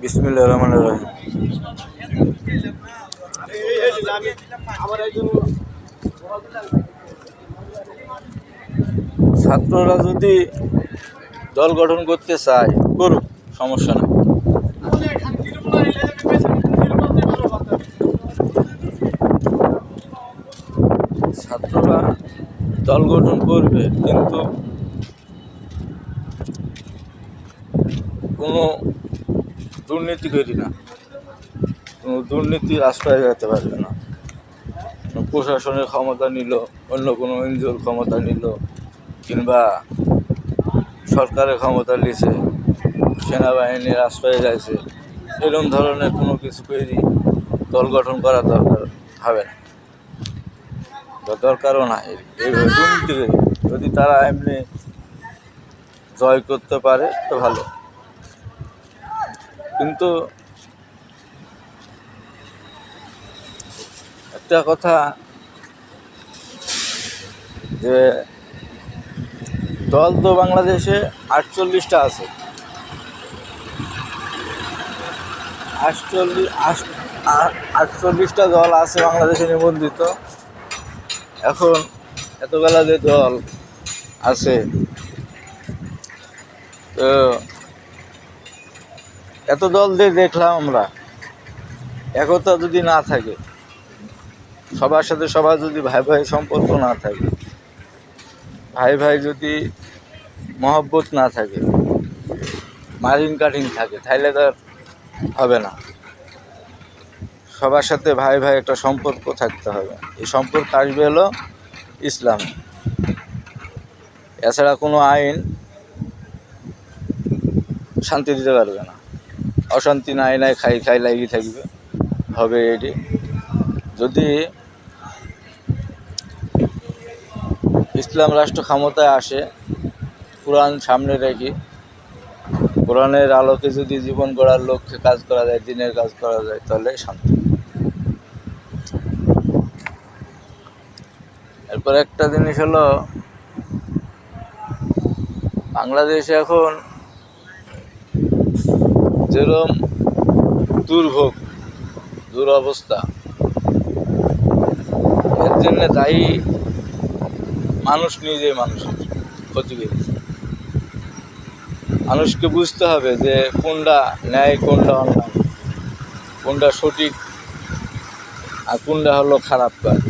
বিসমিল্লাহ রহমান রহিম। ছাত্ররা যদি দল গঠন করতে চায়, করুক, সমস্যা নেই। ছাত্ররা দল গঠন করবে, কিন্তু কোনো দুর্নীতি করি না। কোনো দুর্নীতির আশ্রয় যেতে পারবে না। প্রশাসনের ক্ষমতা নিল, অন্য কোনো এনজিওর ক্ষমতা নিল, কিংবা সরকারের ক্ষমতা নিছে সেনাবাহিনীর আশ্রয়ে যাইছে এরকম ধরনের কোনো কিছু তৈরি দল গঠন করা দরকার হবে না। দরকারও নাই। এইভাবে দুর্নীতি করি যদি তারা এমনি জয় করতে পারে, তো ভালো। কিন্তু একটা কথা যে দল তো বাংলাদেশে আটচল্লিশটা আছে। আটচল্লিশ আটচল্লিশটা দল আছে বাংলাদেশে নিবন্ধিত। এখন এতবেলা যে দল আছে, তো এত দল দিয়ে দেখলাম আমরা। একতা যদি না থাকে, সবার সাথে সবার যদি ভাই ভাই সম্পর্ক না থাকে, ভাই ভাই যদি মহব্বত না থাকে, মারিন কাটিং থাকে তাহলে তার হবে না। সবার সাথে ভাই ভাই একটা সম্পর্ক থাকতে হবে। এই সম্পর্ক আসবে হলো ইসলাম। এছাড়া কোনো আইন শান্তি দিতে পারবে না। অশান্তি নাই নাই, খাই খাই লাগি থাকবে। হবে এটি। যদি ইসলাম রাষ্ট্র ক্ষমতায় আসে, কোরআন সামনে রেখে, কোরআনের আলোকে যদি জীবন গড়ার লক্ষ্যে কাজ করা যায়, দিনের কাজ করা যায়, তাহলে শান্তি। এরপর একটা জিনিস হলো, বাংলাদেশে এখন যেরম দুর্ভোগ, দুরবস্থা। এর জন্য দায়ী মানুষ নিজে মানুষের ক্ষতি করেছে মানুষকে বুঝতে হবে যে কোনটা ন্যায়, কোনটা অন্যায়, কোনটা সঠিক আর কোনটা হলো খারাপ কাজ,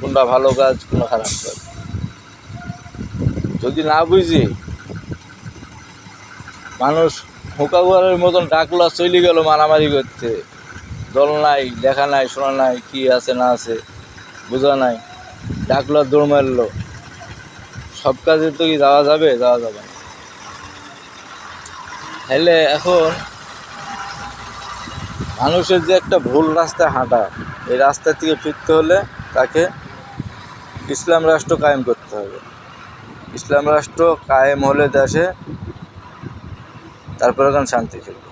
কোনটা ভালো কাজ, কোনটা খারাপ কাজ। যদি না বুঝি, মানুষ হোকাগুয়ারের মতন ডাকলা চলে গেল মারামারি করতে। দল নাই, দেখা নাই, শোনা নাই, কি আছে না আছে, বোঝা নাই। ডাকলা দৌড় মারলো। সব কাজে তো কি যাওয়া যাবে? যাওয়া যাবে না। তাহলে এখন মানুষের যে একটা ভুল রাস্তায় হাঁটা, এই রাস্তা থেকে ফিরতে হলে তাকে ইসলাম রাষ্ট্র কায়েম করতে হবে। ইসলাম রাষ্ট্র কায়েম হলে দেশে তারপরে এখন শান্তি ফিরবে